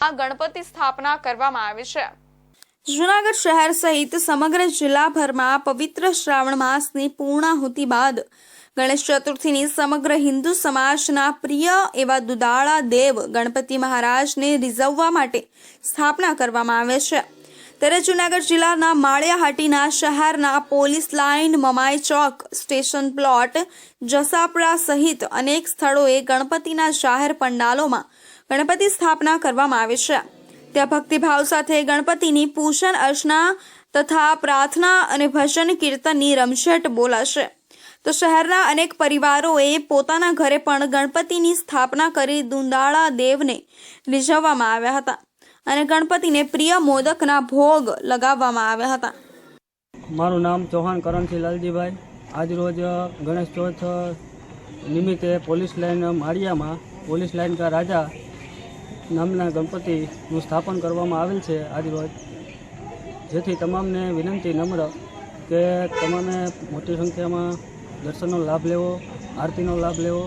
આ ગણપતિ સ્થાપના કરવામાં આવી છે. જૂનાગઢ શહેર સહિત સમગ્ર જિલ્લાભરમાં પવિત્ર શ્રાવણ માસની પૂર્ણાહુતિ બાદ ગણેશ ચતુર્થીની સમગ્ર હિન્દુ સમાજના પ્રિય એવા દુદાળા દેવ ગણપતિ મહારાજને રીઝવવા માટે સ્થાપના કરવામાં આવે છે. ત્યારે જૂનાગઢ જિલ્લાના માળિયાહાટીના શહેરના police line, Mamai chowk, station plot Jasapara સહિત અનેક સ્થળોએ ગણપતિના જાહેર પંડાલોમાં ગણપતિ સ્થાપના કરવામાં આવે છે. ત્યાં ભક્તિભાવ સાથે ગણપતિની પૂજન, અર્ચના તથા પ્રાર્થના અને ભજન કીર્તનની રમઝટ બોલાશે. તો શહેરના અનેક પરિવારોએ પોતાના ઘરે પણ ગણપતિની સ્થાપના કરી દુંદાળા દેવને રીઝવવામાં આવ્યા હતા અને ગણપતિને પ્રિય મોદકના ભોગ લગાવવામાં આવ્યા હતા. મારું નામ ચૌહાણ કરણસિંહ લાલજીભાઈ. આજરોજ ગણેશ ચોથ નિમિત્તે પોલીસ લાઇન માળિયામાં પોલીસ લાઇન કા રાજા નામના ગણપતિનું સ્થાપન કરવામાં આવેલ છે આજરોજ જેથી તમામને વિનંતી નમ્ર કે તમામે મોટી સંખ્યામાં દર્શનનો લાભ લેવો, આરતીનો લાભ લેવો